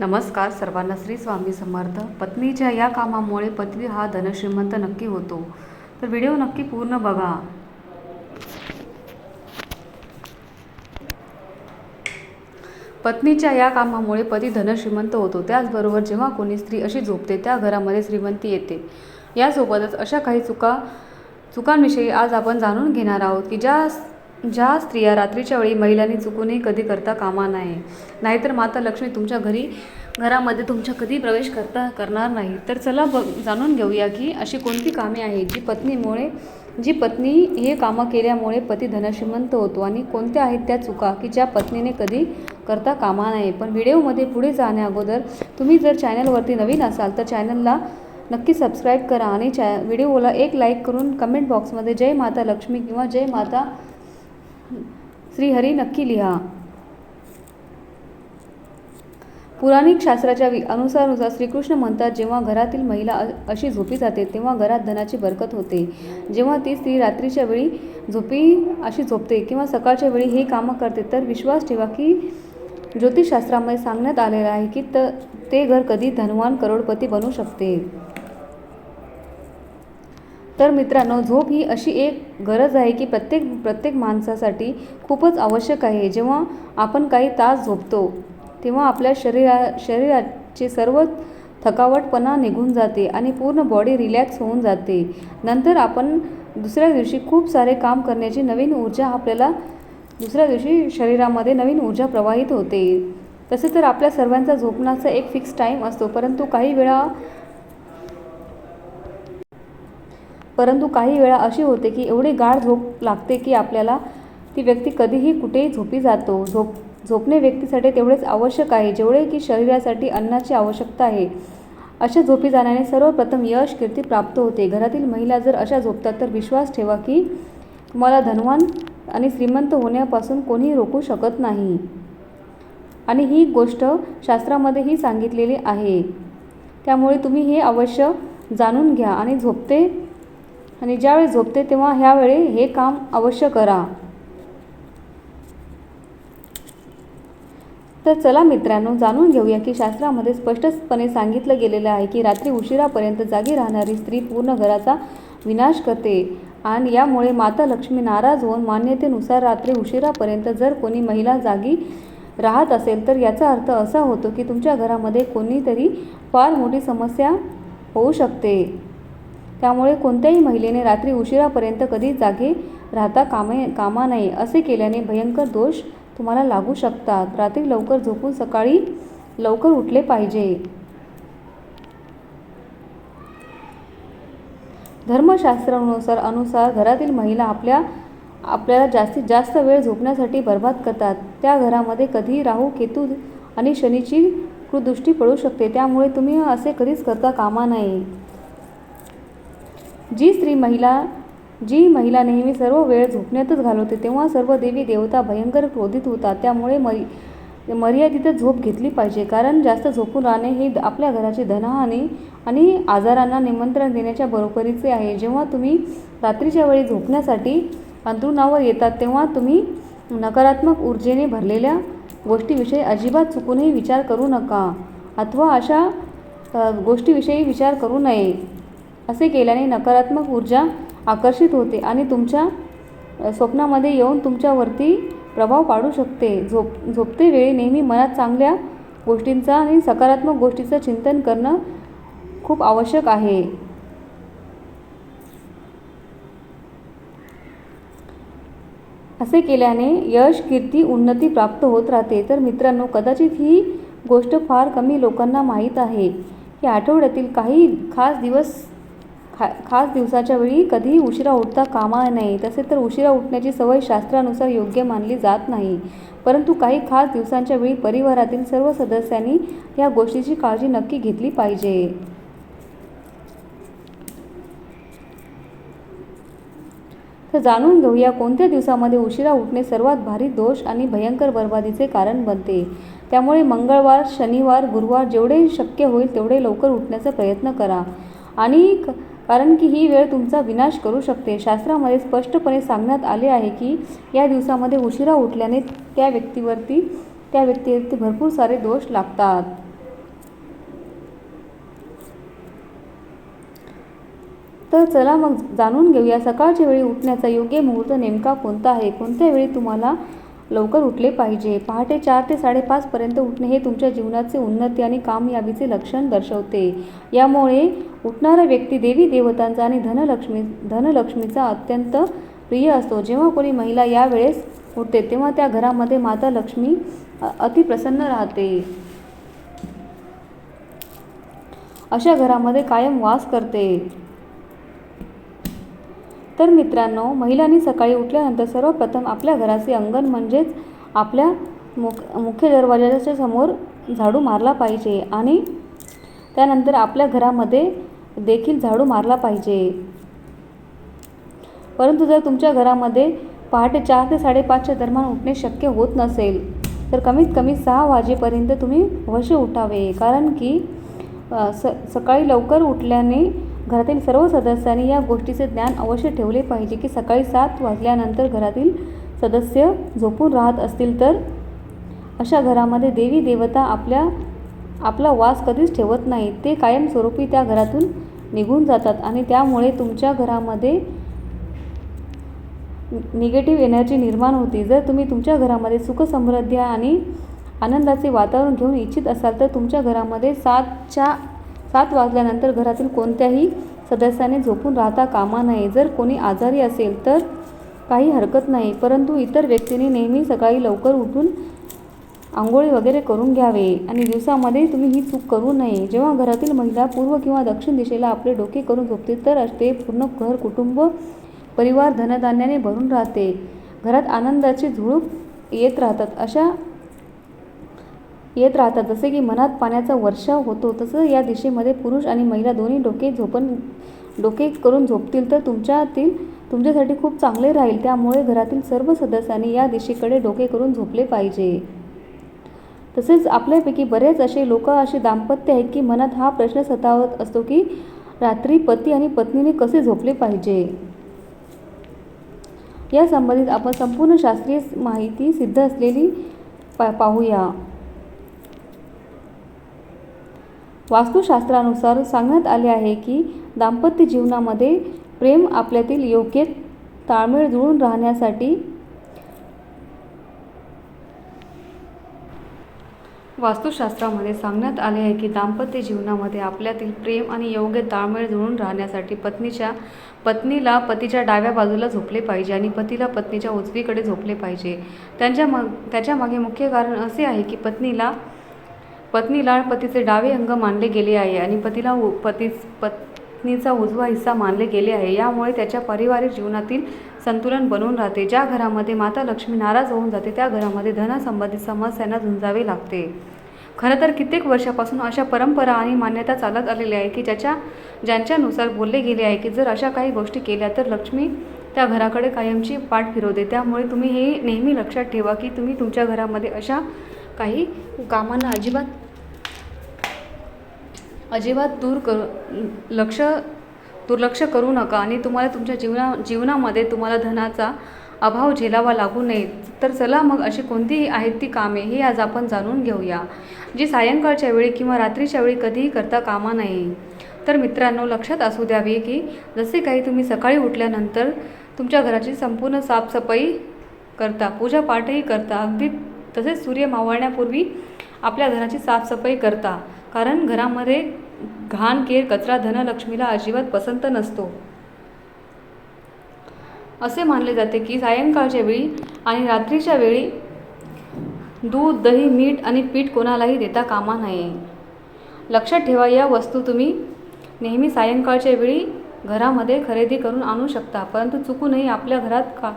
नमस्कार सर्वांना श्री स्वामी समर्थ. पत्नीच्या या कामामुळे पती हा धनश्रीमंत नक्की होतो. तर व्हिडिओ नक्की पूर्ण बघा. पत्नीच्या या कामामुळे पती धनश्रीमंत होतो. त्याचबरोबर जेव्हा कोणी स्त्री अशी झोपते त्या घरामध्ये श्रीमंती येते. यासोबतच अशा काही चुका चुकांविषयी आज आपण जाणून घेणार आहोत की ज्या ज्या स्त्रिया रात्रीच्या वेळी महिलांनी चुकूनही कधी करता कामा नाही नाहीतर माता लक्ष्मी तुमच्या घरी घरामध्ये तुमच्या कधी प्रवेश करता करणार नाही. तर चला बघ जाणून घेऊया की अशी कोणती कामे आहेत जी पत्नीमुळे जी पत्नी हे कामं केल्यामुळे पती धनश्रीमंत होतो आणि कोणत्या आहेत त्या चुका की ज्या पत्नीने कधी करता कामा नाही पण व्हिडिओमध्ये पुढे जाण्या अगोदर तुम्ही जर चॅनलवरती नवीन असाल तर चॅनलला नक्की सबस्क्राईब करा आणि चॅ व्हिडिओला एक लाईक करून कमेंट बॉक्समध्ये जय माता लक्ष्मी किंवा जय माता श्रीहरी नक्की लिहा. पुराणिक शास्त्राच्या वि अनुसारनुसार श्रीकृष्ण म्हणतात जेव्हा घरातील महिला अशी झोपी जाते तेव्हा घरात धनाची बरकत होते. जेव्हा ती स्त्री रात्रीच्या वेळी झोपी अशी झोपते किंवा सकाळच्या वेळी हे कामं करते तर विश्वास ठेवा की ज्योतिषशास्त्रामध्ये सांगण्यात आलेलं आहे की त ते घर कधी धनवान करोडपती बनू शकते. तर मित्रांनो झोप ही अशी एक गरज आहे की प्रत्येक प्रत्येक माणसासाठी खूपच आवश्यक आहे. जेव्हा आपण काही तास झोपतो तेव्हा आपल्या शरीरा शरीराची सर्व थकावटपणा निघून जाते आणि पूर्ण बॉडी रिलॅक्स होऊन जाते. नंतर आपण दुसऱ्या दिवशी खूप सारे काम करण्याची नवीन ऊर्जा आपल्याला दुसऱ्या दिवशी शरीरामध्ये नवीन ऊर्जा प्रवाहित होते. तसे तर आपल्या सर्वांचा झोपण्याचा एक फिक्स टाईम असतो परंतु काही वेळा परंतु काही वेळा अशी होते की एवढी गाढ झोप लागते की आपल्याला ती व्यक्ती कधीही कुठेही झोपी जातो. झोप झोपणे व्यक्तीसाठी तेवढेच आवश्यक आहे जेवढे की शरीरासाठी अन्नाची आवश्यकता आहे. अशा झोपी जाण्याने सर्वप्रथम यश कीर्ती प्राप्त होते. घरातील महिला जर अशा झोपतात तर विश्वास ठेवा की तुम्हाला धनवान आणि श्रीमंत होण्यापासून कोणी रोखू शकत नाही. आणि ही गोष्ट शास्त्रामध्येही सांगितलेली आहे. त्यामुळे तुम्ही हे अवश्य जाणून घ्या आणि झोपते आणि ज्यावेळी झोपते तेव्हा ह्यावेळी हे काम अवश्य करा. तर चला मित्रांनो जाणून घेऊया की शास्त्रामध्ये स्पष्टपणे सांगितलं गेलेलं आहे की रात्री उशिरापर्यंत जागी राहणारी स्त्री पूर्ण घराचा विनाश करते आणि यामुळे माता लक्ष्मी नाराज होऊन मान्यतेनुसार रात्री उशिरापर्यंत जर कोणी महिला जागी राहत असेल तर याचा अर्थ असा होतो की तुमच्या घरामध्ये कोणीतरी फार मोठी समस्या होऊ शकते. त्यामुळे कोणत्याही महिलेने रात्री उशिरापर्यंत कधी जागे राहता कामे कामा नये असे केल्याने भयंकर दोष तुम्हाला लागू शकतात. रात्री लवकर झोपून सकाळी लवकर उठले पाहिजे. धर्मशास्त्रानुसार अनुसार घरातील महिला आपल्या आपल्याला जास्तीत जास्त वेळ झोपण्यासाठी बर्बाद करतात. त्या घरामध्ये कधी राहू केतू आणि शनीची कृदृष्टी पडू शकते. त्यामुळे तुम्ही असे कधीच करता कामा नये. जी स्त्री महिला जी महिला नेहमी सर्व वेळ झोपण्यातच घालवते तेव्हा सर्व देवी देवता भयंकर क्रोधित होतात. त्यामुळे मरी मर्यादितच झोप घेतली पाहिजे. कारण जास्त झोपून राहणे हे आपल्या घराची धनहानी आणि आजारांना निमंत्रण देण्याच्या बरोबरीचे आहे. जेव्हा तुम्ही रात्रीच्या वेळी झोपण्यासाठी अंथरुणावर येतात तेव्हा तुम्ही नकारात्मक ऊर्जेने भरलेल्या गोष्टीविषयी अजिबात चुकूनही विचार करू नका. अथवा अशा गोष्टीविषयी विचार करू नये. असे केल्याने नकारात्मक ऊर्जा आकर्षित होते आणि तुमच्या स्वप्नामध्ये येऊन तुमच्यावरती प्रभाव पाडू शकते. झोप झोपते वेळी नेहमी मनात चांगल्या गोष्टींचा आणि सकारात्मक गोष्टीचं चिंतन करणं खूप आवश्यक आहे. असे केल्याने यश कीर्ती उन्नती प्राप्त होत राहते. तर मित्रांनो कदाचित ही गोष्ट फार कमी लोकांना माहीत आहे. की आठवड्यातील काही खास दिवस खा खास दिवसाच्या वेळी कधीही उशिरा उठता कामा नये. तसे तर उशिरा उठण्याची सवय शास्त्रानुसार योग्य मानली जात नाही. परंतु काही खास दिवसांच्या वेळी परिवारातील सर्व सदस्यांनी या गोष्टीची काळजी नक्की घेतली पाहिजे. तर जाणून घेऊया कोणत्या दिवसामध्ये उशिरा उठणे सर्वात भारी दोष आणि भयंकर बर्बादीचे कारण बनते. त्यामुळे मंगळवार शनिवार गुरुवार जेवढे शक्य होईल तेवढे लवकर उठण्याचा प्रयत्न करा. आणि कारण की ही वेळ तुमचा विनाश करू शकते. शास्त्रामध्ये स्पष्टपणे सांगण्यात आले आहे की या दिवसामध्ये उशिरा उठल्याने त्या व्यक्तीवरती त्या व्यक्तीवरती भरपूर सारे दोष लागतात. तर चला मग जाणून घेऊया सकाळच्या वेळी उठण्याचा योग्य मुहूर्त नेमका कोणता आहे? कोणत्या वेळी तुम्हाला लवकर उठले पाहिजे. पहाटे चार ते साडेपाचपर्यंत उठणे हे तुमच्या जीवनाचे उन्नती आणि कामयाबीचे लक्षण दर्शवते. यामुळे उठणारा व्यक्ती देवी देवतांचा आणि धनलक्ष्मी धनलक्ष्मीचा अत्यंत प्रिय असतो. जेव्हा कोणी महिला यावेळेस उठते तेव्हा त्या घरामध्ये माता लक्ष्मी अतिप्रसन्न राहते. अशा घरामध्ये कायम वास करते. तर मित्रांनो महिलांनी सकाळी उठल्यानंतर सर्वप्रथम आपल्या घराचे अंगण म्हणजेच आपल्या मुख मुख्य दरवाजाच्या समोर झाडू मारला पाहिजे आणि त्यानंतर आपल्या घरामध्ये देखील झाडू मारला पाहिजे. परंतु जर तुमच्या घरामध्ये पहाटे चार ते साडेपाचच्या दरम्यान उठणे शक्य होत नसेल तर कमीत कमी सहा वाजेपर्यंत तुम्ही अवश्य उठावे. कारण की स सकाळी लवकर उठल्याने घरातील सर्व सदस्यांनी या गोष्टीचे ज्ञान अवश्य ठेवले पाहिजे की सकाळी सात वाजल्यानंतर घरातील सदस्य झोपून राहत असतील तर? अशा घरामध्ये देवी देवता आपल्या आपला वास कधीच ठेवत नाही ते कायमस्वरूपी त्या घरातून निघून जातात आणि त्यामुळे तुमच्या घरामध्ये निगेटिव्ह एनर्जी निर्माण होते. जर तुम्ही तुमच्या घरामध्ये सुख समृद्धी आणि आनंदाचे वातावरण घेऊन इच्छित असाल तर तुमच्या घरामध्ये सातच्या सात वाजल्यानंतर घरातील कोणत्याही सदस्याने झोपून राहता कामा नये. जर कोणी आजारी असेल तर काही हरकत नाही परंतु इतर व्यक्तीने नेहमी सकाळी लवकर उठून आंघोळी वगैरे करून घ्यावे आणि दिवसामध्ये तुम्ही ही चूक करू नये. जेव्हा घरातील महिला पूर्व किंवा दक्षिण दिशेला आपले डोके करून झोपते तर ते पूर्ण घर कुटुंब परिवार धनधान्याने भरून राहते. घरात आनंदाची झुळूक येत राहतात. अशा येत राहतात. जसे की मनात पाण्याचा वर्षाव होतो तसं या दिशेमध्ये पुरुष आणि महिला दोन्ही डोके झोपण डोके करून झोपतील तर तुमच्यातील तुमच्यासाठी खूप चांगले राहील. त्यामुळे घरातील सर्व सदस्यांनी या दिशेकडे डोके करून झोपले पाहिजे. तसेच आपल्यापैकी बरेच असे लोक असे दाम्पत्य आहेत की मनात हा प्रश्न सतावत असतो की रात्री पती आणि पत्नीने कसे झोपले पाहिजे? या संबंधित आपण संपूर्ण शास्त्रीय माहिती सिद्ध असलेली पा पाहूया. वास्तुशास्त्रानुसार सांगण्यात आले आहे की दाम्पत्य जीवनामध्ये प्रेम आपल्यातील योग्य ताळमेळ जुळून राहण्यासाठी वास्तुशास्त्रामध्ये सांगण्यात आले आहे की दाम्पत्य जीवनामध्ये आपल्यातील प्रेम आणि योग्य ताळमेळ जुळून राहण्यासाठी पत्नीच्या पत्नीला पतीच्या डाव्या बाजूला झोपले पाहिजे आणि पतीला पत्नीच्या उजवीकडे झोपले पाहिजे. त्यांच्या मग त्याच्यामागे मुख्य कारण असे आहे की पत्नीला पत्नीला पतीचे डावे अंग मानले गेले आहे आणि पतीला उ पती पत्नीचा उजवा हिस्सा मानले गेले आहे. यामुळे त्याच्या पारिवारिक जीवनातील संतुलन बनून राहते. ज्या घरामध्ये माता लक्ष्मी नाराज होऊन जाते त्या घरामध्ये धनासंबंधित समस्यांना झुंजावे लागते. खरं तर कित्येक वर्षापासून अशा परंपरा आणि मान्यता चालत आलेल्या आहे की ज्याच्या ज्यांच्यानुसार बोलले गेले आहे की जर अशा काही गोष्टी केल्या तर लक्ष्मी त्या घराकडे कायमची पाठ फिरवते. त्यामुळे तुम्ही हे नेहमी लक्षात ठेवा की तुम्ही तुमच्या घरामध्ये अशा काही कामांना अजिबात अजिबात दूर करू लक्ष दुर्लक्ष करू नका आणि तुम्हाला तुमच्या जीवना जीवनामध्ये तुम्हाला धनाचा अभाव झेलावा लागू नये. तर चला मग अशी कोणतीही आहेत ती कामे ही आज आपण जाणून घेऊया जी सायंकाळच्या वेळी किंवा रात्रीच्या वेळी कधीही करता कामा नये. तर मित्रांनो लक्षात असू द्यावे की जसे काही तुम्ही सकाळी उठल्यानंतर तुमच्या घराची संपूर्ण साफसफाई करता पूजापाठही करता अगदी तसेच सूर्य मावळण्यापूर्वी आपल्या घराची साफसफाई करता. कारण घरामध्ये घाण केर कचरा धनलक्ष्मीला अजिबात पसंत नसतो. असे मानले जाते की सायंकाळच्या वेळी आणि रात्रीच्या वेळी दूध दही मीठ आणि पीठ कोणालाही देता कामा नये. लक्षात ठेवा या वस्तू तुम्ही नेहमी सायंकाळच्या वेळी घरामध्ये खरेदी करून आणू शकता परंतु चुकूनही आपल्या घरात का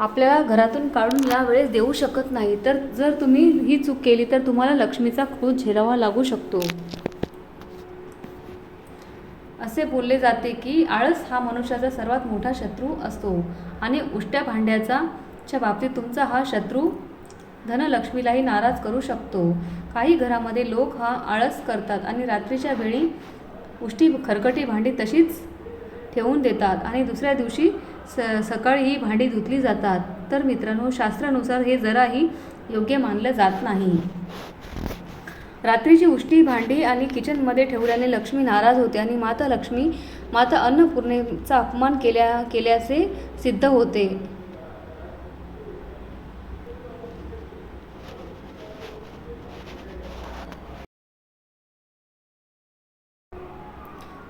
आपल्याला घरातून काढून यावेळेस देऊ शकत नाही. तर जर तुम्ही ही चूक केली तर तुम्हाला लक्ष्मीचा क्रोध झेलावा लागू शकतो. असे बोलले जाते की आळस हा मनुष्याचा सर्वात मोठा शत्रू असतो. आणि उष्ट्या भांड्याचा च्या बाबतीत तुमचा हा शत्रू धनलक्ष्मीलाही नाराज करू शकतो. काही घरामध्ये लोक हा आळस करतात आणि रात्रीच्या वेळी उष्टी खरकटी भांडी तशीच ठेवून देतात आणि दुसऱ्या दिवशी स सकाळी ही भांडी धुतली जातात. तर मित्रांनो शास्त्रानुसार हे जराही योग्य मानलं जात नाही. रात्रीची उष्टी भांडी आणि किचनमध्ये ठेवल्याने लक्ष्मी नाराज होते आणि माता लक्ष्मी माता अन्नपूर्णेचा अपमान केल्या केल्याचे सिद्ध होते.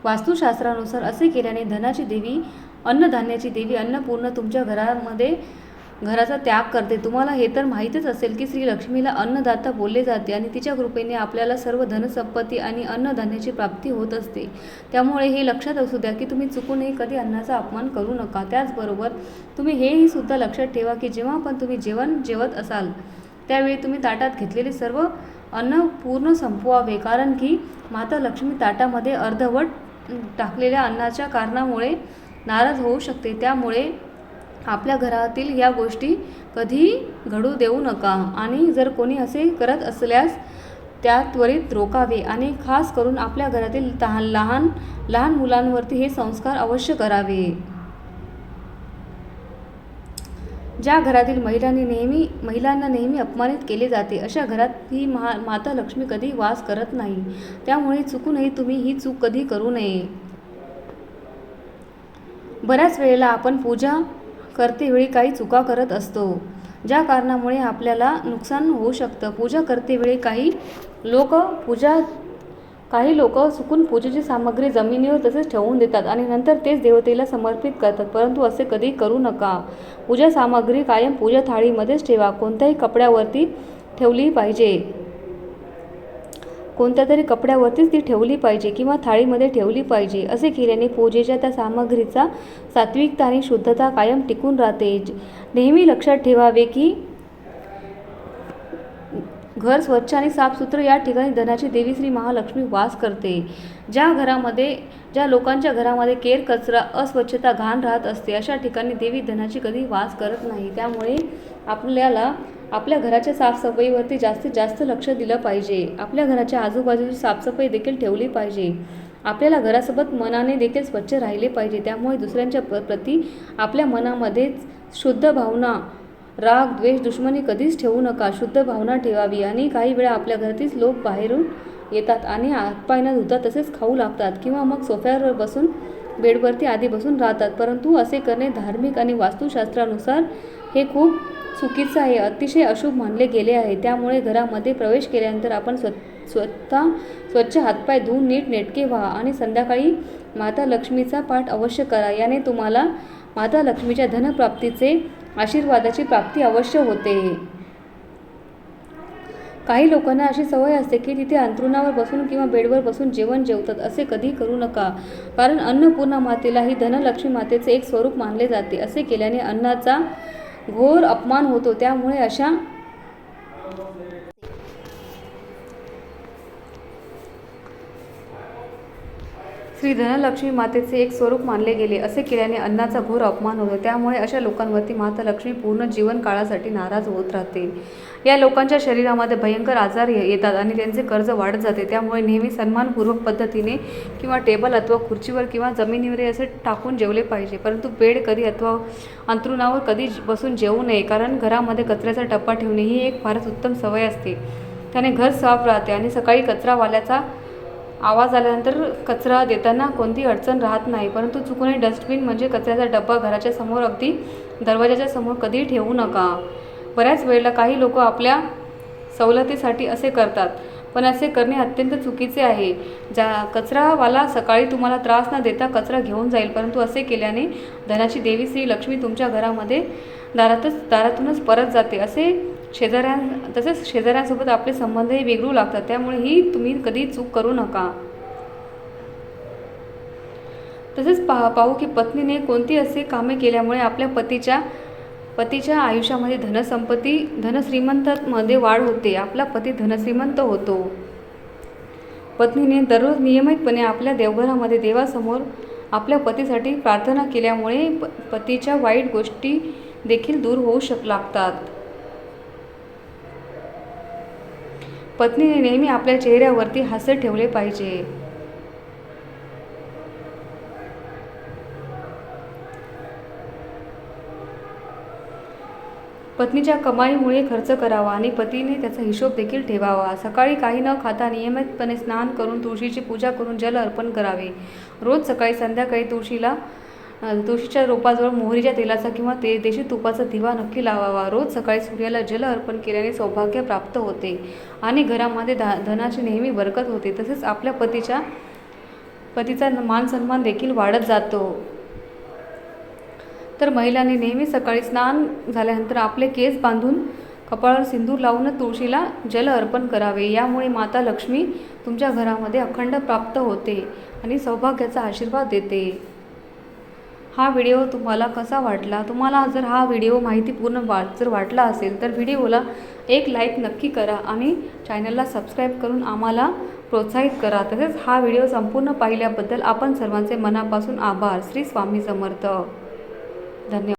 वास्तुशास्त्रानुसार असे केल्याने धनाची देवी अन्नधान्याची देवी अन्नपूर्ण तुमच्या घरामध्ये घराचा त्याग करते. तुम्हाला हे तर माहीतच असेल की श्री लक्ष्मीला अन्नदाता बोलले जाते आणि तिच्या कृपेने आपल्याला सर्व धनसंपत्ती आणि अन्नधान्याची प्राप्ती होत असते. त्यामुळे हे लक्षात असू द्या की तुम्ही चुकूनही कधी अन्नाचा अपमान करू नका. त्याचबरोबर तुम्ही हेही सुद्धा लक्षात ठेवा की जेव्हा पण तुम्ही जेवण जेवत असाल त्यावेळी तुम्ही ताटात घेतलेले सर्व अन्न पूर्ण संपवावे. कारण की माता लक्ष्मी ताटामध्ये अर्धवट टाकलेल्या अन्नाच्या कारणामुळे नाराज होऊ शकते. त्यामुळे आपल्या घरातील या गोष्टी कधी घडू देऊ नका. आणि जर कोणी असे करत असल्यास त्या त्वरित रोकावे आणि खास करून आपल्या घरातील तहान लहान लहान मुलांवरती हे संस्कार अवश्य करावे. ज्या घरातील महिलांनी नेहमी महिलांना नेहमी अपमानित केले जाते अशा घरात ही महा माता लक्ष्मी कधी वास करत नाही. त्यामुळे चुकूनही तुम्ही ही चूक कधी करू नये. बऱ्याच वेळेला आपण पूजा करतेवेळी काही चुका करत असतो. ज्या कारणामुळे आपल्याला नुकसान होऊ शकतं. पूजा करतेवेळी काही लोक पूजा काही लोक चुकून पूजेची सामग्री जमिनीवर तसेच ठेवून देतात आणि नंतर तेच देवतेला समर्पित करतात. परंतु असे कधी करू नका. पूजा सामग्री कायम पूजा थाळीमध्येच ठेवा. कोणत्याही कपड्यावरती ठेवली पाहिजे. कोणत्या तरी कपड्यावरतीच ती ठेवली पाहिजे किंवा थाळीमध्ये ठेवली पाहिजे असे केल्याने पूजेच्या त्या सामग्रीचा सात्विकता आणि शुद्धता कायम टिकून राहते. नेहमी लक्षात ठेवावे की घर स्वच्छ आणि साफसुथरं या ठिकाणी धनाची देवी श्री महालक्ष्मी वास करते. ज्या घरामध्ये ज्या लोकांच्या घरामध्ये केर कचरा अस्वच्छता घाण राहत असते अशा ठिकाणी देवी धनाची कधी वास करत नाही. त्यामुळे आपल्याला आपल्या घराच्या साफसफाईवरती जास्तीत जास्त लक्ष दिलं पाहिजे. आपल्या घराच्या आजूबाजूची साफसफाई देखील ठेवली पाहिजे. आपल्याला घरासोबत मनाने देखील स्वच्छ राहिले पाहिजे. त्यामुळे दुसऱ्यांच्या प- प्रती आपल्या मनामध्येच शुद्ध भावना राग द्वेष दुश्मनी कधीच ठेवू नका. शुद्ध भावना ठेवावी आणि काही वेळा आपल्या घरातीलच लोक बाहेरून येतात आणि हातपाय न धुतात तसेच खाऊ लागतात किंवा मग सोफ्यावर बसून बेडवरती आधी बसून राहतात. परंतु असे करणे धार्मिक आणि वास्तुशास्त्रानुसार हे खूप चुकीचं आहे. अतिशय अशुभ मानले गेले आहे. त्यामुळे घरामध्ये प्रवेश केल्यानंतर आपण स्व स्वतः स्वच्छ हातपाय धुवून नीट नेटके व्हा आणि संध्याकाळी माता लक्ष्मीचा पाठ अवश्य करा. याने तुम्हाला माता लक्ष्मीच्या धनप्राप्तीचे आशीर्वादाची प्राप्ती अवश्य होते. काही लोकांना अशी सवय असते की तिथे अंथरुणावर बसून किंवा बेडवर बसून जेवण जेवतात असे कधी करू नका. कारण अन्नपूर्णा मातेला ही धनलक्ष्मी मातेचे एक स्वरूप मानले जाते. असे केल्याने अन्नाचा घोर अपमान होतो त्यामुळे अशा श्री धनलक्ष्मी मातेचे एक स्वरूप मानले गेले. असे केल्याने अन्नाचा घोर अपमान होतो. त्यामुळे अशा लोकांवरती माता लक्ष्मी पूर्ण जीवन काळासाठी नाराज होत राहते. या लोकांच्या शरीरामध्ये भयंकर आजार येतात आणि त्यांचे कर्ज वाढत जाते. त्यामुळे नेहमी सन्मानपूर्वक पद्धतीने किंवा टेबल अथवा खुर्चीवर किंवा जमिनीवर असे टाकून जेवले पाहिजे. परंतु बेड कधी अथवा अंथरुणावर कधी बसून जेवू नये कारण घरामध्ये कचऱ्याचा टप्पा ठेवणे ही एक फारच उत्तम सवय असते. त्याने घर साफ राहते आणि सकाळी कचरावाल्याचा आवाज आल्यानंतर कचरा देताना कोणती अडचण राहत नाही परंतु चुकूनही डस्टबिन म्हणजे कचऱ्याचा डब्बा घराच्या समोर अगदी दरवाजाच्या समोर कधी ठेवू नका. बऱ्याच वेळेला काही लोक आपल्या सवलतीसाठी असे करतात पण असे करणे अत्यंत चुकीचे आहे. ज्या कचरावाला सकाळी तुम्हाला त्रास न देता कचरा घेऊन जाईल परंतु असे केल्याने धनाची देवी श्री लक्ष्मी तुमच्या घरामध्ये दारातच दारातूनच परत जाते असे शेजाऱ्यां तसेच शेजाऱ्यांसोबत आपले संबंधही बिघडू लागतात. त्यामुळे ही तुम्ही कधी चूक करू नका. तसेच पहा पाहू की पत्नीने कोणती असे कामे केल्यामुळे आपल्या पतीच्या पतीच्या आयुष्यामध्ये धनसंपत्ती धनश्रीमंतमध्ये वाढ होते. आपला पती धनश्रीमंत होतो. पत्नीने दररोज नियमितपणे आपल्या देवघरामध्ये देवासमोर आपल्या पतीसाठी प्रार्थना केल्यामुळे प पतीच्या वाईट गोष्टी देखील दूर होऊ शक लागतात. पत्नीने नेहमी आपल्या चेहऱ्यावरती हास्य ठेवले पाहिजे. पत्नीच्या कमाईमुळे खर्च करावा आणि पतीने त्याचा हिशोब देखील ठेवावा. सकाळी काही न खाता नियमितपणे स्नान करून तुळशीची पूजा करून जल अर्पण करावे. रोज सकाळी संध्याकाळी तुळशीला तुळशीच्या रोपाजवळ मोहरीच्या तेलाचा किंवा ते देशी तुपाचा दिवा नक्की लावावा. रोज सकाळी सूर्याला जल अर्पण केल्याने सौभाग्य प्राप्त होते आणि घरामध्ये धा धनाची नेहमी बरकत होते. तसेच आपल्या पतीच्या पतीचा मान सन्मान देखील वाढत जातो. तर महिलांनी नेहमी सकाळी स्नान झाल्यानंतर आपले केस बांधून कपाळावर सिंदूर लावून तुळशीला जल अर्पण करावे. यामुळे माता लक्ष्मी तुमच्या घरामध्ये अखंड प्राप्त होते आणि सौभाग्याचा आशीर्वाद देते. हा व्हिडिओ तुम्हाला कसा वाटला? तुम्हाला जर हा व्हिडिओ माहितीपूर्ण वाट जर वाटला असेल तर व्हिडिओला एक लाईक नक्की करा आणि चॅनलला सबस्क्राईब करून आम्हाला प्रोत्साहित करा. तसेच हा व्हिडिओ संपूर्ण पाहिल्याबद्दल आपण सर्वांचे मनापासून आभार. श्री स्वामी समर्थ. धन्यवाद.